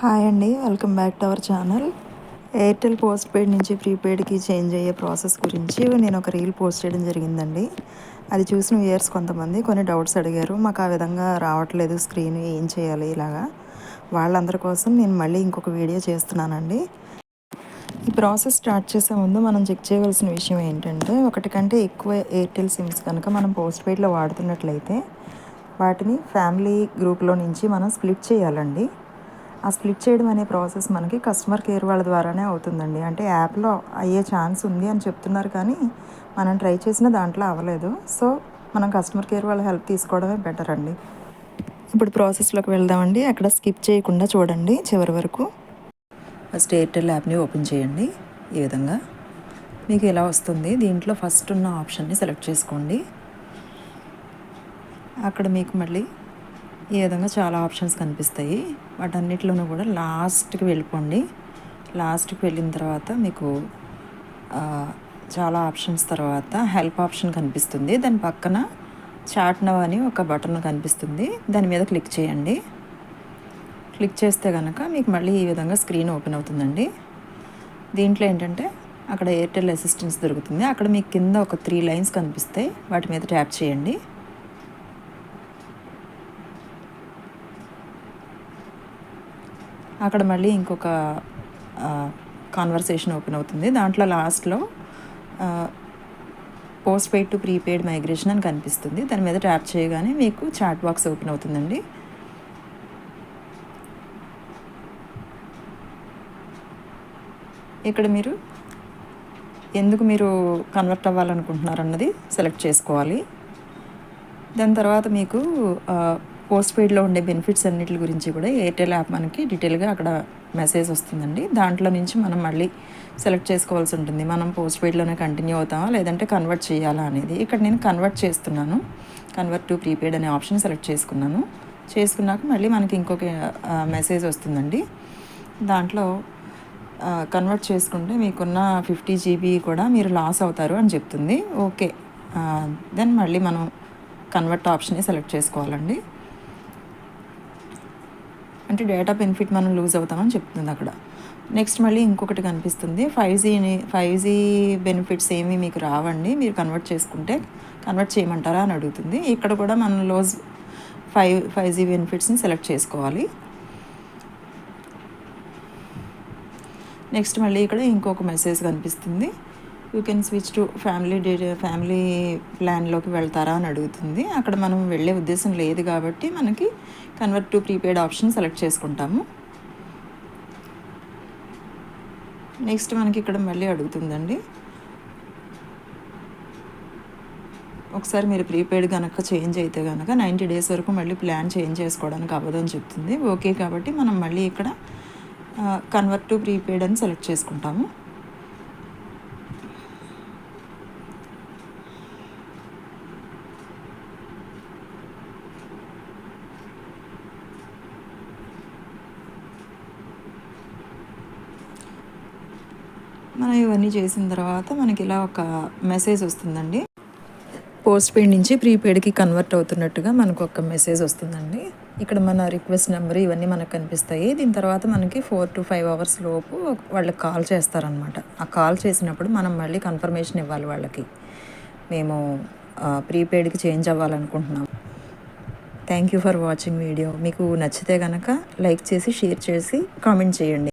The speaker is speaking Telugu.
హాయ్ అండి welcome back to our channel. Airtel post paid నుంచి ప్రీపెయిడ్కి చేంజ్ అయ్యే ప్రాసెస్ గురించి నేను ఒక రీల్ పోస్ట్ చేయడం జరిగిందండి. అది చూసిన ఇయర్స్ కొంతమంది కొన్ని డౌట్స్ అడిగారు. మాకు ఆ విధంగా రావట్లేదు స్క్రీన్ ఏం చేయాలి ఇలాగా. వాళ్ళందరి కోసం నేను మళ్ళీ ఇంకొక వీడియో చేస్తున్నానండి. ఈ ప్రాసెస్ స్టార్ట్ చేసే ముందు మనం చెక్ చేయవలసిన విషయం ఏంటంటే ఒకటి కంటే ఎక్కువ ఎయిర్టెల్ సిమ్స్ కనుక మనం పోస్ట్ పెయిడ్లో వాడుతున్నట్లయితే వాటిని ఫ్యామిలీ గ్రూప్లో నుంచి మనం స్ప్లిట్ చేయాలండి. ఆ స్ప్లిట్ చేయడం అనే ప్రాసెస్ మనకి కస్టమర్ కేర్ వాళ్ళ ద్వారానే అవుతుందండి. అంటే యాప్లో అయ్యే ఛాన్స్ ఉంది అని చెప్తున్నారు కానీ మనం ట్రై చేసిన దాంట్లో అవ్వలేదు. సో మనం కస్టమర్ కేర్ వాళ్ళ హెల్ప్ తీసుకోవడమే బెటర్ అండి. ఇప్పుడు ప్రాసెస్లోకి వెళ్దామండి. అక్కడ స్కిప్ చేయకుండా చూడండి చివరి వరకు. ఫస్ట్ ఎయిర్టెల్ యాప్ని ఓపెన్ చేయండి. ఈ విధంగా మీకు ఎలా వస్తుంది? దీంట్లో ఫస్ట్ ఉన్న ఆప్షన్ని సెలెక్ట్ చేసుకోండి. అక్కడ మీకు మళ్ళీ ఈ విధంగా చాలా ఆప్షన్స్ కనిపిస్తాయి. వాటన్నిటిలోనూ కూడా లాస్ట్కి వెళ్ళిపోండి. లాస్ట్కి వెళ్ళిన తర్వాత మీకు చాలా ఆప్షన్స్ తర్వాత హెల్ప్ ఆప్షన్ కనిపిస్తుంది. దాని పక్కన చాట్ నవ్ అని ఒక బటన్ కనిపిస్తుంది. దాని మీద క్లిక్ చేయండి. క్లిక్ చేస్తే కనుక మీకు మళ్ళీ ఈ విధంగా స్క్రీన్ ఓపెన్ అవుతుందండి. దీంట్లో ఏంటంటే అక్కడ ఎయిర్టెల్ అసిస్టెన్స్ దొరుకుతుంది. అక్కడ మీకు కింద ఒక త్రీ లైన్స్ కనిపిస్తాయి. వాటి మీద ట్యాప్ చేయండి. అక్కడ మళ్ళీ ఇంకొక కాన్వర్సేషన్ ఓపెన్ అవుతుంది. దాంట్లో లాస్ట్లో post paid to prepaid migration అని కనిపిస్తుంది. దాని మీద ట్యాప్ చేయగానే మీకు చాట్ బాక్స్ ఓపెన్ అవుతుందండి. ఇక్కడ మీరు ఎందుకు మీరు కన్వర్ట్ అవ్వాలనుకుంటున్నారు అన్నది సెలెక్ట్ చేసుకోవాలి. దాని తర్వాత మీకు పోస్ట్ పెయిడ్లో ఉండే బెనిఫిట్స్ అన్నిటి గురించి కూడా ఎయిర్టెల్ యాప్ మనకి డీటెయిల్గా అక్కడ మెసేజ్ వస్తుందండి. దాంట్లో నుంచి మనం మళ్ళీ సెలెక్ట్ చేసుకోవాల్సి ఉంటుంది. మనం పోస్ట్ పెయిడ్లోనే కంటిన్యూ అవుతామా లేదంటే కన్వర్ట్ చేయాలా అనేది. ఇక్కడ నేను కన్వర్ట్ చేస్తున్నాను. కన్వర్ట్ టు ప్రీపెయిడ్ అనే ఆప్షన్ సెలెక్ట్ చేసుకున్నాను. చేసుకున్నాక మళ్ళీ మనకి ఇంకొక మెసేజ్ వస్తుందండి. దాంట్లో కన్వర్ట్ చేసుకుంటే మీకున్న ఫిఫ్టీ జీబీ కూడా మీరు లాస్ అవుతారు అని చెప్తుంది. ఓకే. దెన్ మళ్ళీ మనం కన్వర్ట్ ఆప్షన్ని సెలెక్ట్ చేసుకోవాలండి. అంటే డేటా బెనిఫిట్ మనం లూజ్ అవుతామని చెప్తుంది అక్కడ. నెక్స్ట్ మళ్ళీ ఇంకొకటి కనిపిస్తుంది. ఫైవ్ జీని ఫైవ్ జీ బెనిఫిట్స్ ఏమి మీకు రావండి. మీరు కన్వర్ట్ చేసుకుంటే కన్వర్ట్ చేయమంటారా అని అడుగుతుంది. ఇక్కడ కూడా మనం లోజ్ ఫైవ్ ఫైవ్ జీ బెనిఫిట్స్ని సెలెక్ట్ చేసుకోవాలి. నెక్స్ట్ మళ్ళీ ఇక్కడ ఇంకొక మెసేజ్ కనిపిస్తుంది. You can switch to family day family ప్లాన్లోకి వెళ్తారా అని అడుగుతుంది. అక్కడ మనం వెళ్ళే ఉద్దేశం లేదు కాబట్టి మనకి convert to prepaid option select చేసుకుంటాము. నెక్స్ట్ మనకి ఇక్కడ మళ్ళీ అడుగుతుందండి. ఒకసారి మీరు ప్రీపెయిడ్ కనుక చేంజ్ అయితే కనుక నైంటీ డేస్ వరకు మళ్ళీ ప్లాన్ చేంజ్ చేసుకోవడానికి అవ్వదని చెప్తుంది. ఓకే కాబట్టి మనం మళ్ళీ ఇక్కడ కన్వర్ట్ టు ప్రీపెయిడ్ అని సెలెక్ట్ చేసుకుంటాము. మనం ఇవన్నీ చేసిన తర్వాత మనకి ఇలా ఒక మెసేజ్ వస్తుందండి. పోస్ట్ పెయిడ్ నుంచి ప్రీపెయిడ్కి కన్వర్ట్ అవుతున్నట్టుగా మనకు ఒక మెసేజ్ వస్తుందండి. ఇక్కడ మన రిక్వెస్ట్ నెంబర్ ఇవన్నీ మనకు కనిపిస్తాయి. దీని తర్వాత మనకి ఫోర్ టు ఫైవ్ అవర్స్ లోపు వాళ్ళకి కాల్ చేస్తారనమాట ఆ కాల్ చేసినప్పుడు మనం మళ్ళీ కన్ఫర్మేషన్ ఇవ్వాలి వాళ్ళకి. మేము ప్రీపెయిడ్కి change అవ్వాలనుకుంటున్నాం. Thank you for watching video మీకు నచ్చితే కనుక లైక్ చేసి షేర్ చేసి కామెంట్ చేయండి.